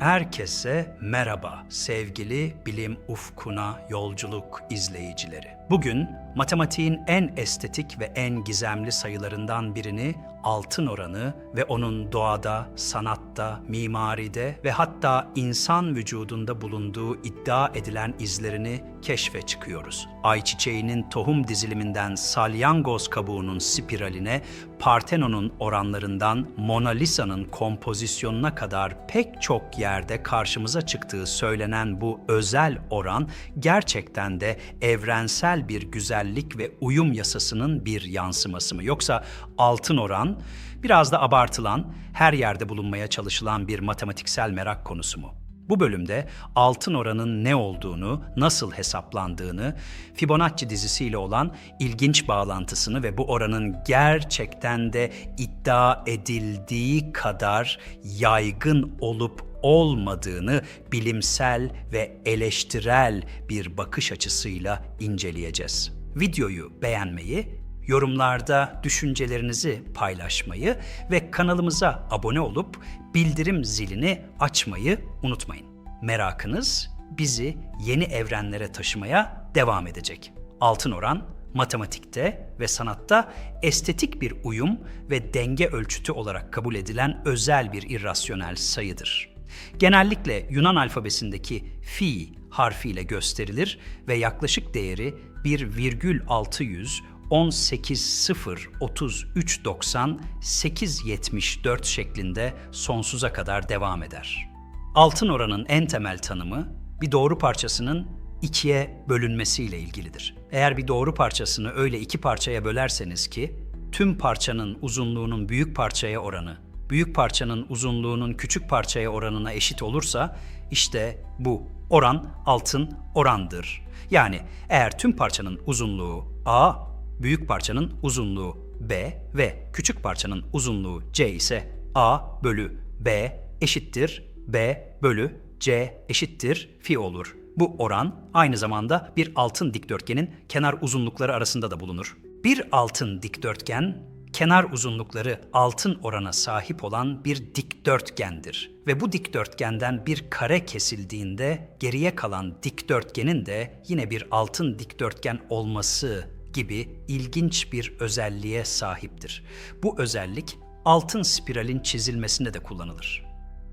Herkese merhaba sevgili bilim ufkuna yolculuk izleyicileri. Bugün matematiğin en estetik ve en gizemli sayılarından birini altın oranı ve onun doğada, sanatta, mimaride ve hatta insan vücudunda bulunduğu iddia edilen izlerini keşfe çıkıyoruz. Ayçiçeğinin tohum diziliminden salyangoz kabuğunun spiraline, Partenon'un oranlarından Mona Lisa'nın kompozisyonuna kadar pek çok yerde karşımıza çıktığı söylenen bu özel oran gerçekten de evrensel bir güzellik ve uyum yasasının bir yansıması mı? Yoksa altın oran biraz da abartılan, her yerde bulunmaya çalışılan bir matematiksel merak konusu mu? Bu bölümde altın oranın ne olduğunu, nasıl hesaplandığını, Fibonacci dizisiyle olan ilginç bağlantısını ve bu oranın gerçekten de iddia edildiği kadar yaygın olup olmadığını bilimsel ve eleştirel bir bakış açısıyla inceleyeceğiz. Videoyu beğenmeyi, yorumlarda düşüncelerinizi paylaşmayı ve kanalımıza abone olup bildirim zilini açmayı unutmayın. Merakınız bizi yeni evrenlere taşımaya devam edecek. Altın oran matematikte ve sanatta estetik bir uyum ve denge ölçütü olarak kabul edilen özel bir irrasyonel sayıdır. Genellikle Yunan alfabesindeki fi harfiyle gösterilir ve yaklaşık değeri 1,600 180 33 90 874 şeklinde sonsuza kadar devam eder. Altın oranın en temel tanımı bir doğru parçasının ikiye bölünmesiyle ilgilidir. Eğer bir doğru parçasını öyle iki parçaya bölerseniz ki tüm parçanın uzunluğunun büyük parçaya oranı büyük parçanın uzunluğunun küçük parçaya oranına eşit olursa işte bu oran altın orandır. Yani eğer tüm parçanın uzunluğu A, büyük parçanın uzunluğu B ve küçük parçanın uzunluğu C ise A bölü B eşittir B bölü C eşittir fi olur. Bu oran aynı zamanda bir altın dikdörtgenin kenar uzunlukları arasında da bulunur. Bir altın dikdörtgen kenar uzunlukları altın orana sahip olan bir dikdörtgendir ve bu dikdörtgenden bir kare kesildiğinde geriye kalan dikdörtgenin de yine bir altın dikdörtgen olması gibi ilginç bir özelliğe sahiptir. Bu özellik altın spiralin çizilmesinde de kullanılır.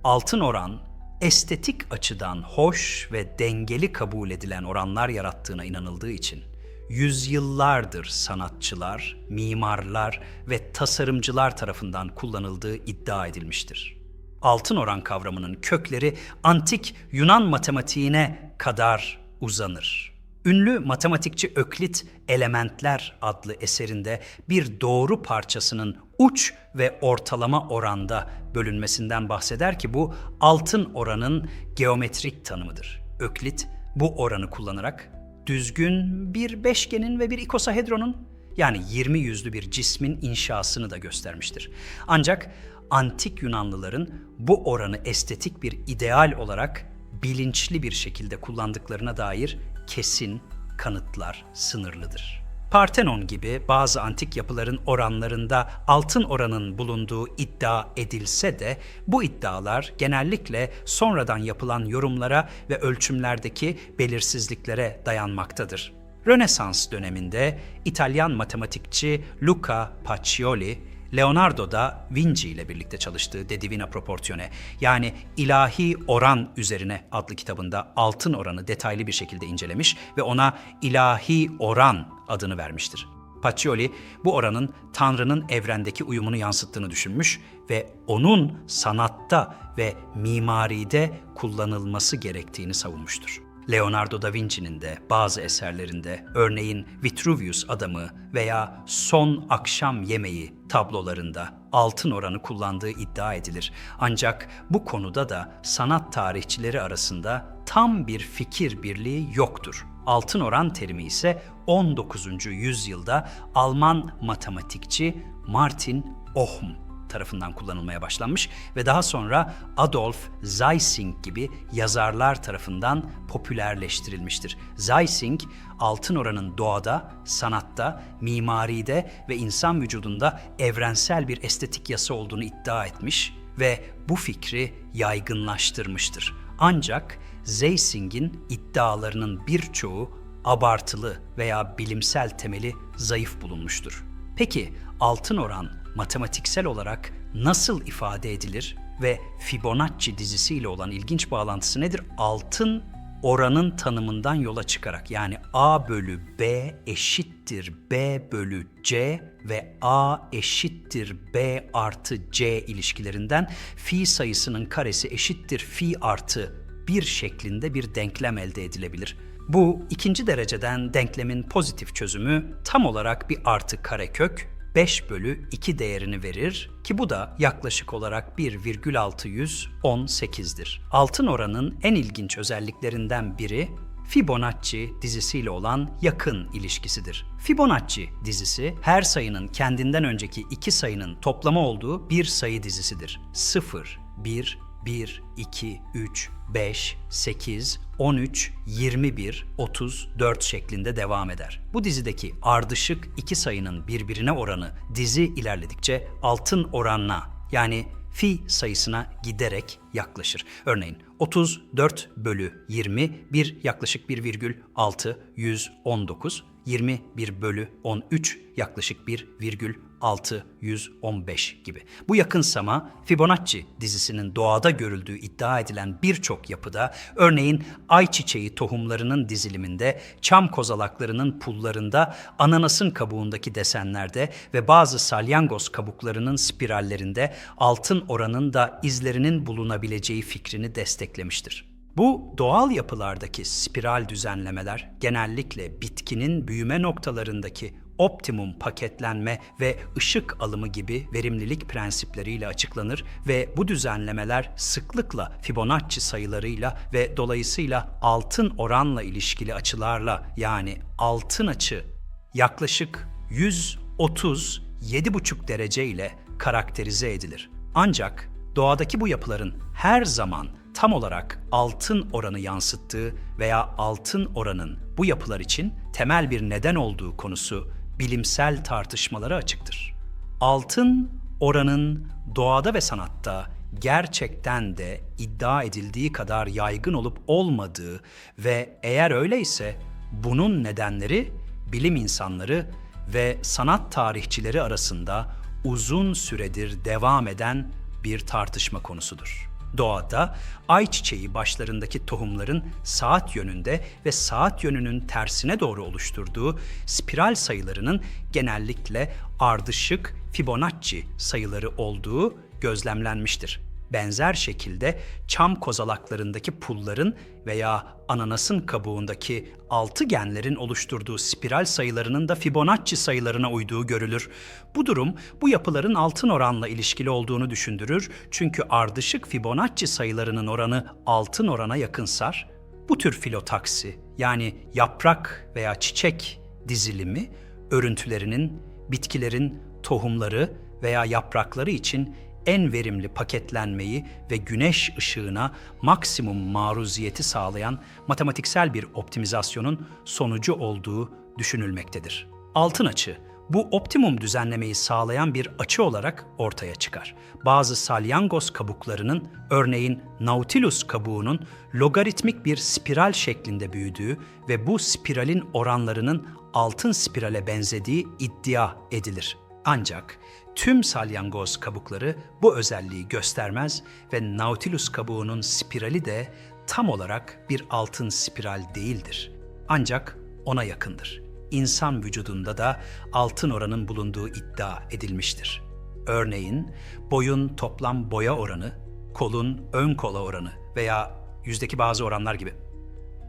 Altın oran estetik açıdan hoş ve dengeli kabul edilen oranlar yarattığına inanıldığı için yüzyıllardır sanatçılar, mimarlar ve tasarımcılar tarafından kullanıldığı iddia edilmiştir. Altın oran kavramının kökleri antik Yunan matematiğine kadar uzanır. Ünlü matematikçi Öklit Elementler adlı eserinde bir doğru parçasının uç ve ortalama oranda bölünmesinden bahseder ki bu altın oranın geometrik tanımıdır. Öklit bu oranı kullanarak düzgün bir beşgenin ve bir ikosahedronun yani 20 yüzlü bir cismin inşasını da göstermiştir. Ancak antik Yunanlıların bu oranı estetik bir ideal olarak bilinçli bir şekilde kullandıklarına dair kesin kanıtlar sınırlıdır. Partenon gibi bazı antik yapıların oranlarında altın oranın bulunduğu iddia edilse de bu iddialar genellikle sonradan yapılan yorumlara ve ölçümlerdeki belirsizliklere dayanmaktadır. Rönesans döneminde İtalyan matematikçi Luca Pacioli Leonardo da Vinci ile birlikte çalıştığı De Divina Proportione yani ilahi oran üzerine adlı kitabında altın oranı detaylı bir şekilde incelemiş ve ona ilahi oran adını vermiştir. Pacioli bu oranın Tanrı'nın evrendeki uyumunu yansıttığını düşünmüş ve onun sanatta ve mimaride kullanılması gerektiğini savunmuştur. Leonardo da Vinci'nin de bazı eserlerinde örneğin Vitruvius Adamı veya Son Akşam Yemeği tablolarında altın oranı kullandığı iddia edilir. Ancak bu konuda da sanat tarihçileri arasında tam bir fikir birliği yoktur. Altın oran terimi ise 19. yüzyılda Alman matematikçi Martin Ohm tarafından kullanılmaya başlanmış ve daha sonra Adolf Zeising gibi yazarlar tarafından popülerleştirilmiştir. Zeising, altın oranın doğada, sanatta, mimaride ve insan vücudunda evrensel bir estetik yasa olduğunu iddia etmiş ve bu fikri yaygınlaştırmıştır. Ancak Zeysing'in iddialarının birçoğu abartılı veya bilimsel temeli zayıf bulunmuştur. Peki altın oran matematiksel olarak nasıl ifade edilir ve Fibonacci dizisiyle olan ilginç bağlantısı nedir? Altın oranın tanımından yola çıkarak yani A bölü B eşittir B bölü C ve A eşittir B artı C ilişkilerinden fi sayısının karesi eşittir fi artı 1 şeklinde bir denklem elde edilebilir. Bu ikinci dereceden denklemin pozitif çözümü tam olarak bir artı karekök 5 bölü 2 değerini verir ki bu da yaklaşık olarak 1,618'dir. Altın oranın en ilginç özelliklerinden biri Fibonacci dizisiyle olan yakın ilişkisidir. Fibonacci dizisi her sayının kendinden önceki iki sayının toplamı olduğu bir sayı dizisidir. 0, 1, 1, 2, 3, 5, 8, 13, 21, 34 şeklinde devam eder. Bu dizideki ardışık iki sayının birbirine oranı dizi ilerledikçe altın oranına yani fi sayısına giderek yaklaşır. Örneğin 34 bölü 20 bir yaklaşık 1,6 119, 21 bölü 13 yaklaşık 1,615 gibi. Bu yakınsama Fibonacci dizisinin doğada görüldüğü iddia edilen birçok yapıda, örneğin ayçiçeği tohumlarının diziliminde, çam kozalaklarının pullarında, ananasın kabuğundaki desenlerde ve bazı salyangoz kabuklarının spirallerinde altın oranın da izlerinin bulunabileceği fikrini desteklemiştir. Bu doğal yapılardaki spiral düzenlemeler genellikle bitkinin büyüme noktalarındaki optimum paketlenme ve ışık alımı gibi verimlilik prensipleriyle açıklanır ve bu düzenlemeler sıklıkla Fibonacci sayılarıyla ve dolayısıyla altın oranla ilişkili açılarla yani altın açı yaklaşık 137,5 derece ile karakterize edilir. Ancak doğadaki bu yapıların her zaman tam olarak altın oranı yansıttığı veya altın oranın bu yapılar için temel bir neden olduğu konusu bilimsel tartışmalara açıktır. Altın oranın doğada ve sanatta gerçekten de iddia edildiği kadar yaygın olup olmadığı ve eğer öyleyse bunun nedenleri bilim insanları ve sanat tarihçileri arasında uzun süredir devam eden bir tartışma konusudur. Doğada ayçiçeği başlarındaki tohumların saat yönünde ve saat yönünün tersine doğru oluşturduğu spiral sayılarının genellikle ardışık Fibonacci sayıları olduğu gözlemlenmiştir. Benzer şekilde çam kozalaklarındaki pulların veya ananasın kabuğundaki altıgenlerin oluşturduğu spiral sayılarının da Fibonacci sayılarına uyduğu görülür. Bu durum bu yapıların altın oranla ilişkili olduğunu düşündürür çünkü ardışık Fibonacci sayılarının oranı altın orana yakınsar. Bu tür filotaksi yani yaprak veya çiçek dizilimi örüntülerinin bitkilerin tohumları veya yaprakları için en verimli paketlenmeyi ve güneş ışığına maksimum maruziyeti sağlayan matematiksel bir optimizasyonun sonucu olduğu düşünülmektedir. Altın açı bu optimum düzenlemeyi sağlayan bir açı olarak ortaya çıkar. Bazı salyangoz kabuklarının, örneğin Nautilus kabuğunun logaritmik bir spiral şeklinde büyüdüğü ve bu spiralin oranlarının altın spirale benzediği iddia edilir. Ancak tüm salyangoz kabukları bu özelliği göstermez ve Nautilus kabuğunun spirali de tam olarak bir altın spiral değildir. Ancak ona yakındır. İnsan vücudunda da altın oranın bulunduğu iddia edilmiştir. Örneğin boyun toplam boya oranı, kolun ön kola oranı veya yüzdeki bazı oranlar gibi.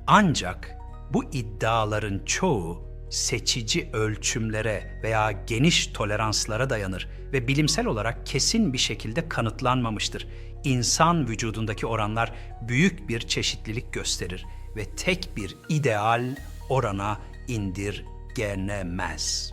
Ancak bu iddiaların çoğu seçici ölçümlere veya geniş toleranslara dayanır ve bilimsel olarak kesin bir şekilde kanıtlanmamıştır. İnsan vücudundaki oranlar büyük bir çeşitlilik gösterir ve tek bir ideal orana indirgenemez.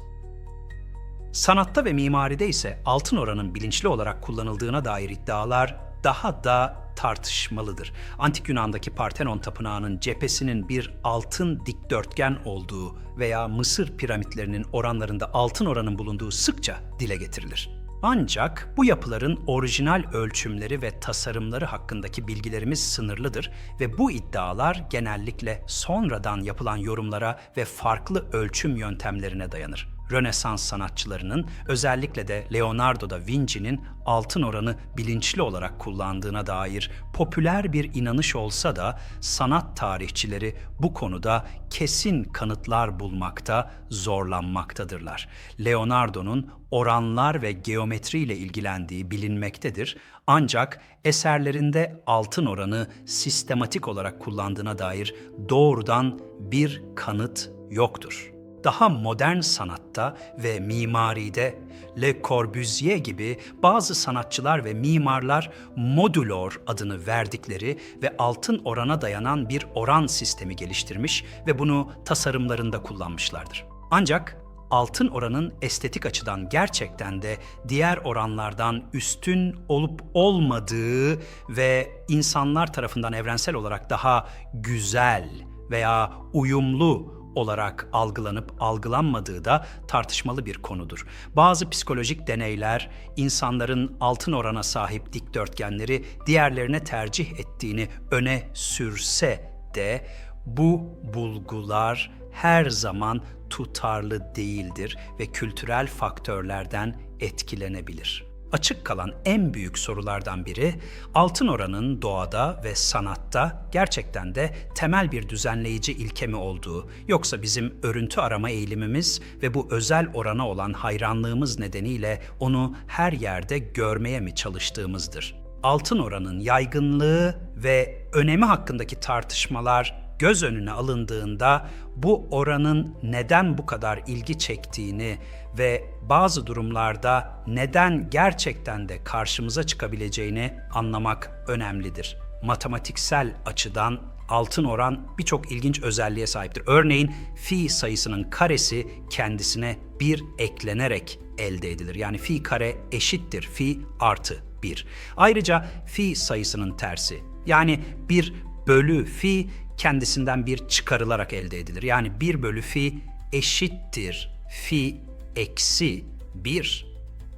Sanatta ve mimaride ise altın oranın bilinçli olarak kullanıldığına dair iddialar daha da tartışmalıdır. Antik Yunan'daki Parthenon tapınağının cephesinin bir altın dikdörtgen olduğu veya Mısır piramitlerinin oranlarında altın oranın bulunduğu sıkça dile getirilir. Ancak bu yapıların orijinal ölçümleri ve tasarımları hakkındaki bilgilerimiz sınırlıdır ve bu iddialar genellikle sonradan yapılan yorumlara ve farklı ölçüm yöntemlerine dayanır. Rönesans sanatçılarının özellikle de Leonardo da Vinci'nin altın oranı bilinçli olarak kullandığına dair popüler bir inanış olsa da sanat tarihçileri bu konuda kesin kanıtlar bulmakta zorlanmaktadırlar. Leonardo'nun oranlar ve geometri ile ilgilendiği bilinmektedir. Ancak eserlerinde altın oranı sistematik olarak kullandığına dair doğrudan bir kanıt yoktur daha modern sanatta ve mimaride Le Corbusier gibi bazı sanatçılar ve mimarlar modulor adını verdikleri ve altın orana dayanan bir oran sistemi geliştirmiş ve bunu tasarımlarında kullanmışlardır. Ancak altın oranın estetik açıdan gerçekten de diğer oranlardan üstün olup olmadığı ve insanlar tarafından evrensel olarak daha güzel veya uyumlu olarak algılanıp algılanmadığı da tartışmalı bir konudur. Bazı psikolojik deneyler insanların altın orana sahip dikdörtgenleri diğerlerine tercih ettiğini öne sürse de bu bulgular her zaman tutarlı değildir ve kültürel faktörlerden etkilenebilir açık kalan en büyük sorulardan biri altın oranın doğada ve sanatta gerçekten de temel bir düzenleyici ilke mi olduğu yoksa bizim örüntü arama eğilimimiz ve bu özel orana olan hayranlığımız nedeniyle onu her yerde görmeye mi çalıştığımızdır. Altın oranın yaygınlığı ve önemi hakkındaki tartışmalar göz önüne alındığında bu oranın neden bu kadar ilgi çektiğini ve bazı durumlarda neden gerçekten de karşımıza çıkabileceğini anlamak önemlidir. Matematiksel açıdan altın oran birçok ilginç özelliğe sahiptir. Örneğin fi sayısının karesi kendisine bir eklenerek elde edilir. Yani fi kare eşittir fi artı 1. Ayrıca fi sayısının tersi yani 1 bölü fi kendisinden bir çıkarılarak elde edilir. Yani 1 bölü fi eşittir fi eksi 1.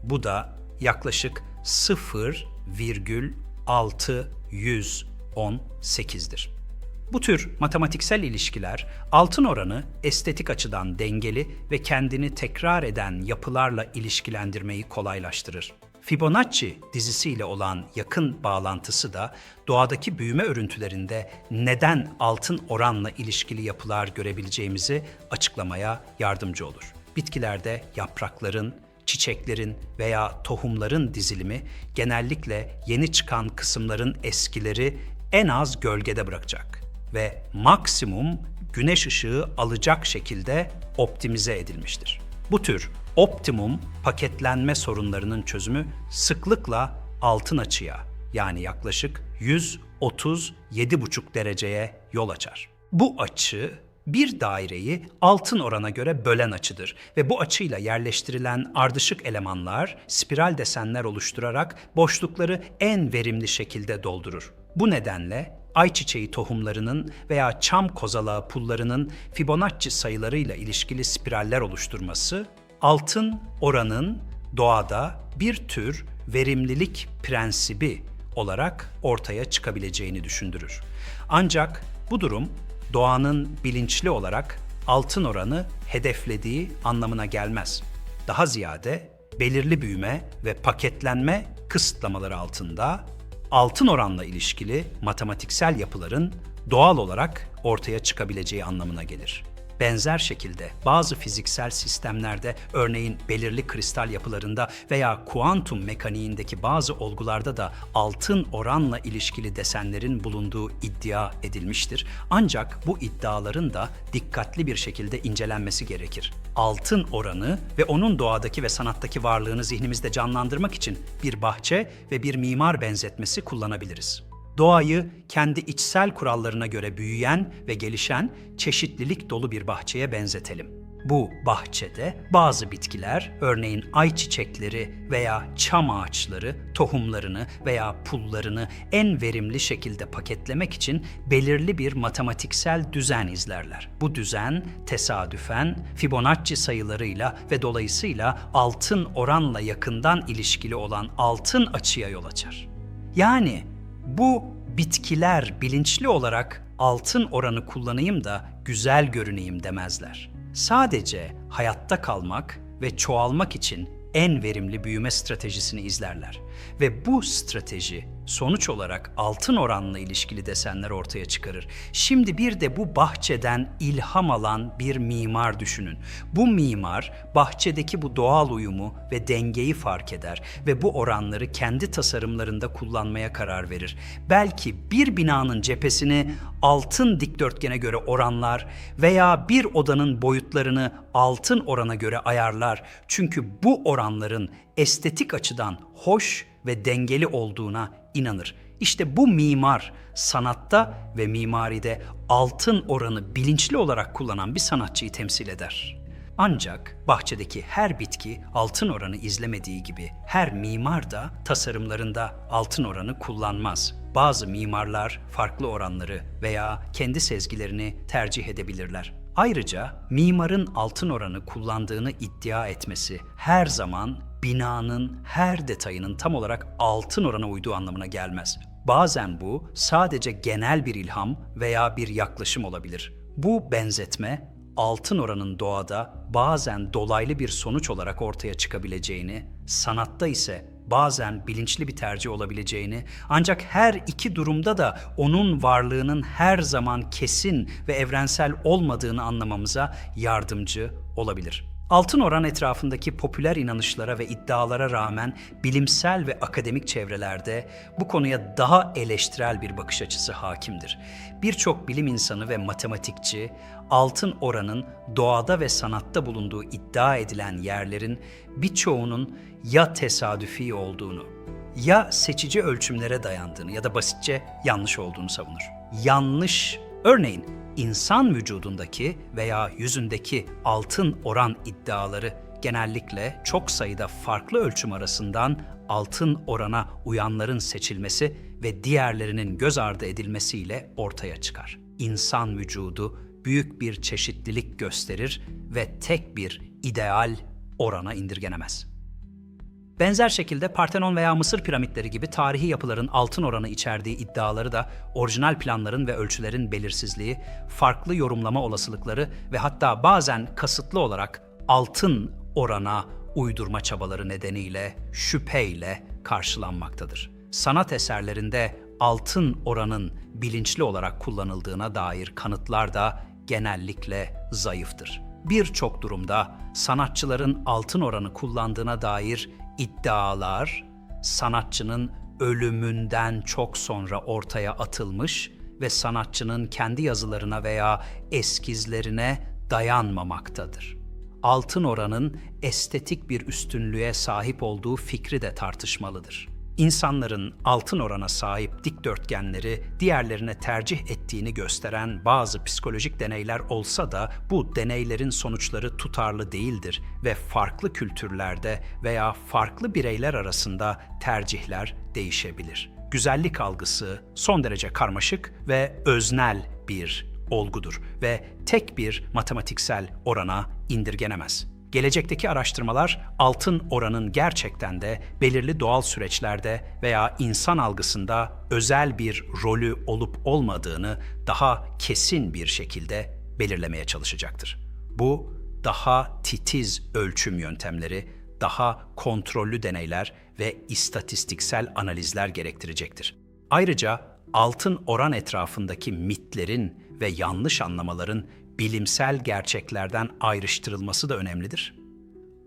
Bu da yaklaşık 0,618'dir. Bu tür matematiksel ilişkiler altın oranı estetik açıdan dengeli ve kendini tekrar eden yapılarla ilişkilendirmeyi kolaylaştırır. Fibonacci dizisiyle olan yakın bağlantısı da doğadaki büyüme örüntülerinde neden altın oranla ilişkili yapılar görebileceğimizi açıklamaya yardımcı olur. Bitkilerde yaprakların, çiçeklerin veya tohumların dizilimi genellikle yeni çıkan kısımların eskileri en az gölgede bırakacak ve maksimum güneş ışığı alacak şekilde optimize edilmiştir. Bu tür optimum paketlenme sorunlarının çözümü sıklıkla altın açıya yani yaklaşık 137,5 dereceye yol açar. Bu açı bir daireyi altın orana göre bölen açıdır ve bu açıyla yerleştirilen ardışık elemanlar spiral desenler oluşturarak boşlukları en verimli şekilde doldurur. Bu nedenle ayçiçeği tohumlarının veya çam kozalağı pullarının Fibonacci sayılarıyla ilişkili spiraller oluşturması, altın oranın doğada bir tür verimlilik prensibi olarak ortaya çıkabileceğini düşündürür. Ancak bu durum doğanın bilinçli olarak altın oranı hedeflediği anlamına gelmez. Daha ziyade belirli büyüme ve paketlenme kısıtlamaları altında altın oranla ilişkili matematiksel yapıların doğal olarak ortaya çıkabileceği anlamına gelir. Benzer şekilde bazı fiziksel sistemlerde örneğin belirli kristal yapılarında veya kuantum mekaniğindeki bazı olgularda da altın oranla ilişkili desenlerin bulunduğu iddia edilmiştir. Ancak bu iddiaların da dikkatli bir şekilde incelenmesi gerekir. Altın oranı ve onun doğadaki ve sanattaki varlığını zihnimizde canlandırmak için bir bahçe ve bir mimar benzetmesi kullanabiliriz doğayı kendi içsel kurallarına göre büyüyen ve gelişen çeşitlilik dolu bir bahçeye benzetelim. Bu bahçede bazı bitkiler, örneğin ayçiçekleri veya çam ağaçları tohumlarını veya pullarını en verimli şekilde paketlemek için belirli bir matematiksel düzen izlerler. Bu düzen tesadüfen Fibonacci sayılarıyla ve dolayısıyla altın oranla yakından ilişkili olan altın açıya yol açar. Yani bu bitkiler bilinçli olarak altın oranı kullanayım da güzel görüneyim demezler. Sadece hayatta kalmak ve çoğalmak için en verimli büyüme stratejisini izlerler. Ve bu strateji sonuç olarak altın oranla ilişkili desenler ortaya çıkarır. Şimdi bir de bu bahçeden ilham alan bir mimar düşünün. Bu mimar bahçedeki bu doğal uyumu ve dengeyi fark eder ve bu oranları kendi tasarımlarında kullanmaya karar verir. Belki bir binanın cephesini altın dikdörtgene göre oranlar veya bir odanın boyutlarını altın orana göre ayarlar. Çünkü bu oranların estetik açıdan hoş ve dengeli olduğuna inanır. İşte bu mimar sanatta ve mimaride altın oranı bilinçli olarak kullanan bir sanatçıyı temsil eder. Ancak bahçedeki her bitki altın oranı izlemediği gibi her mimar da tasarımlarında altın oranı kullanmaz. Bazı mimarlar farklı oranları veya kendi sezgilerini tercih edebilirler. Ayrıca mimarın altın oranı kullandığını iddia etmesi her zaman binanın her detayının tam olarak altın orana uyduğu anlamına gelmez. Bazen bu sadece genel bir ilham veya bir yaklaşım olabilir. Bu benzetme altın oranın doğada bazen dolaylı bir sonuç olarak ortaya çıkabileceğini, sanatta ise bazen bilinçli bir tercih olabileceğini ancak her iki durumda da onun varlığının her zaman kesin ve evrensel olmadığını anlamamıza yardımcı olabilir. Altın oran etrafındaki popüler inanışlara ve iddialara rağmen bilimsel ve akademik çevrelerde bu konuya daha eleştirel bir bakış açısı hakimdir. Birçok bilim insanı ve matematikçi altın oranın doğada ve sanatta bulunduğu iddia edilen yerlerin birçoğunun ya tesadüfi olduğunu ya seçici ölçümlere dayandığını ya da basitçe yanlış olduğunu savunur. Yanlış, örneğin insan vücudundaki veya yüzündeki altın oran iddiaları genellikle çok sayıda farklı ölçüm arasından altın orana uyanların seçilmesi ve diğerlerinin göz ardı edilmesiyle ortaya çıkar. İnsan vücudu büyük bir çeşitlilik gösterir ve tek bir ideal orana indirgenemez. Benzer şekilde Partenon veya Mısır piramitleri gibi tarihi yapıların altın oranı içerdiği iddiaları da orijinal planların ve ölçülerin belirsizliği, farklı yorumlama olasılıkları ve hatta bazen kasıtlı olarak altın orana uydurma çabaları nedeniyle şüpheyle karşılanmaktadır. Sanat eserlerinde altın oranın bilinçli olarak kullanıldığına dair kanıtlar da genellikle zayıftır. Birçok durumda sanatçıların altın oranı kullandığına dair iddialar sanatçının ölümünden çok sonra ortaya atılmış ve sanatçının kendi yazılarına veya eskizlerine dayanmamaktadır. Altın oranın estetik bir üstünlüğe sahip olduğu fikri de tartışmalıdır. İnsanların altın orana sahip dikdörtgenleri diğerlerine tercih ettiğini gösteren bazı psikolojik deneyler olsa da bu deneylerin sonuçları tutarlı değildir ve farklı kültürlerde veya farklı bireyler arasında tercihler değişebilir. Güzellik algısı son derece karmaşık ve öznel bir olgudur ve tek bir matematiksel orana indirgenemez. Gelecekteki araştırmalar altın oranın gerçekten de belirli doğal süreçlerde veya insan algısında özel bir rolü olup olmadığını daha kesin bir şekilde belirlemeye çalışacaktır. Bu daha titiz ölçüm yöntemleri, daha kontrollü deneyler ve istatistiksel analizler gerektirecektir. Ayrıca altın oran etrafındaki mitlerin ve yanlış anlamaların bilimsel gerçeklerden ayrıştırılması da önemlidir.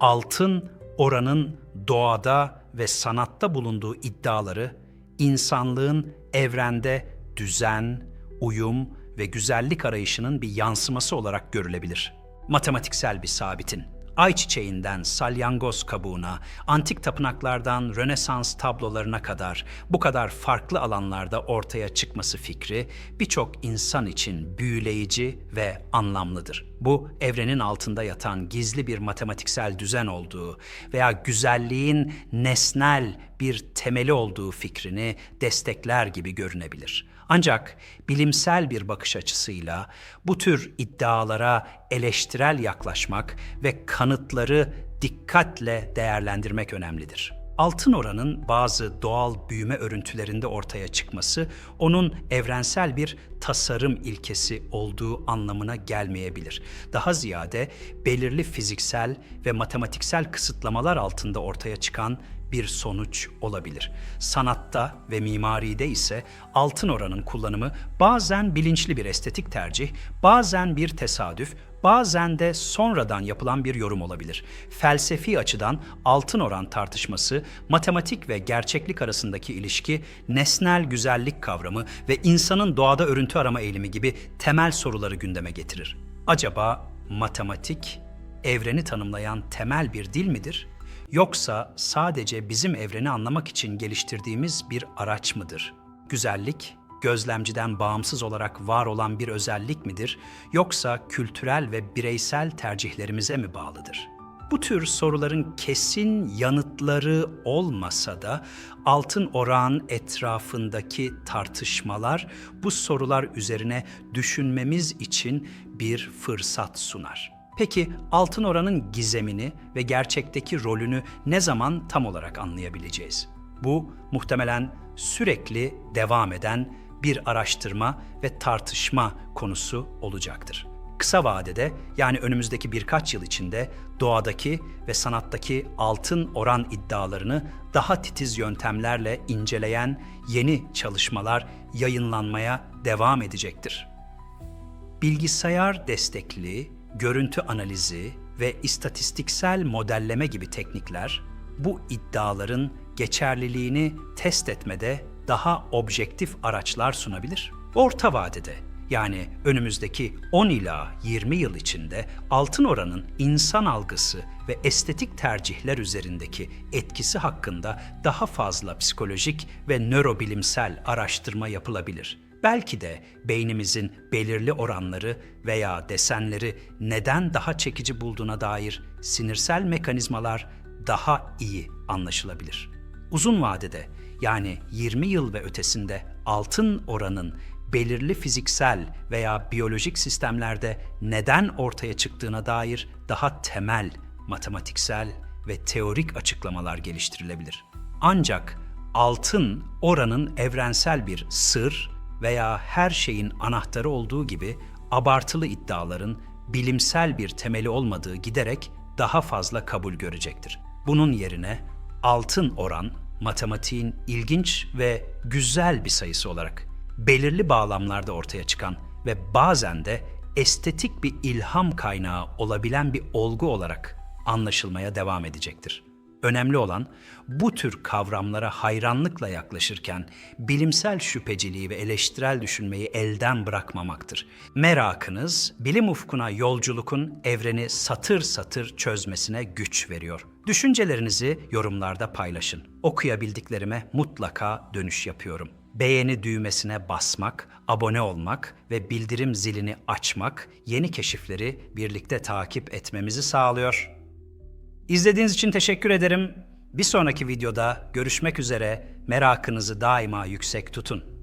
Altın oranın doğada ve sanatta bulunduğu iddiaları insanlığın evrende düzen, uyum ve güzellik arayışının bir yansıması olarak görülebilir. Matematiksel bir sabitin ayçiçeğinden salyangoz kabuğuna, antik tapınaklardan Rönesans tablolarına kadar bu kadar farklı alanlarda ortaya çıkması fikri birçok insan için büyüleyici ve anlamlıdır. Bu evrenin altında yatan gizli bir matematiksel düzen olduğu veya güzelliğin nesnel bir temeli olduğu fikrini destekler gibi görünebilir. Ancak bilimsel bir bakış açısıyla bu tür iddialara eleştirel yaklaşmak ve kanıtları dikkatle değerlendirmek önemlidir. Altın oranın bazı doğal büyüme örüntülerinde ortaya çıkması onun evrensel bir tasarım ilkesi olduğu anlamına gelmeyebilir. Daha ziyade belirli fiziksel ve matematiksel kısıtlamalar altında ortaya çıkan bir sonuç olabilir. Sanatta ve mimaride ise altın oranın kullanımı bazen bilinçli bir estetik tercih, bazen bir tesadüf, bazen de sonradan yapılan bir yorum olabilir. Felsefi açıdan altın oran tartışması, matematik ve gerçeklik arasındaki ilişki, nesnel güzellik kavramı ve insanın doğada örüntü arama eğilimi gibi temel soruları gündeme getirir. Acaba matematik evreni tanımlayan temel bir dil midir? Yoksa sadece bizim evreni anlamak için geliştirdiğimiz bir araç mıdır? Güzellik, gözlemciden bağımsız olarak var olan bir özellik midir? Yoksa kültürel ve bireysel tercihlerimize mi bağlıdır? Bu tür soruların kesin yanıtları olmasa da altın oran etrafındaki tartışmalar bu sorular üzerine düşünmemiz için bir fırsat sunar. Peki altın oranın gizemini ve gerçekteki rolünü ne zaman tam olarak anlayabileceğiz? Bu muhtemelen sürekli devam eden bir araştırma ve tartışma konusu olacaktır. Kısa vadede yani önümüzdeki birkaç yıl içinde doğadaki ve sanattaki altın oran iddialarını daha titiz yöntemlerle inceleyen yeni çalışmalar yayınlanmaya devam edecektir. Bilgisayar destekli görüntü analizi ve istatistiksel modelleme gibi teknikler bu iddiaların geçerliliğini test etmede daha objektif araçlar sunabilir. Orta vadede yani önümüzdeki 10 ila 20 yıl içinde altın oranın insan algısı ve estetik tercihler üzerindeki etkisi hakkında daha fazla psikolojik ve nörobilimsel araştırma yapılabilir. Belki de beynimizin belirli oranları veya desenleri neden daha çekici bulduğuna dair sinirsel mekanizmalar daha iyi anlaşılabilir. Uzun vadede yani 20 yıl ve ötesinde altın oranın belirli fiziksel veya biyolojik sistemlerde neden ortaya çıktığına dair daha temel matematiksel ve teorik açıklamalar geliştirilebilir. Ancak altın oranın evrensel bir sır veya her şeyin anahtarı olduğu gibi abartılı iddiaların bilimsel bir temeli olmadığı giderek daha fazla kabul görecektir. Bunun yerine altın oran matematiğin ilginç ve güzel bir sayısı olarak belirli bağlamlarda ortaya çıkan ve bazen de estetik bir ilham kaynağı olabilen bir olgu olarak anlaşılmaya devam edecektir. Önemli olan bu tür kavramlara hayranlıkla yaklaşırken bilimsel şüpheciliği ve eleştirel düşünmeyi elden bırakmamaktır. Merakınız bilim ufkuna yolculukun evreni satır satır çözmesine güç veriyor. Düşüncelerinizi yorumlarda paylaşın. Okuyabildiklerime mutlaka dönüş yapıyorum. Beğeni düğmesine basmak, abone olmak ve bildirim zilini açmak yeni keşifleri birlikte takip etmemizi sağlıyor. İzlediğiniz için teşekkür ederim. Bir sonraki videoda görüşmek üzere. Merakınızı daima yüksek tutun.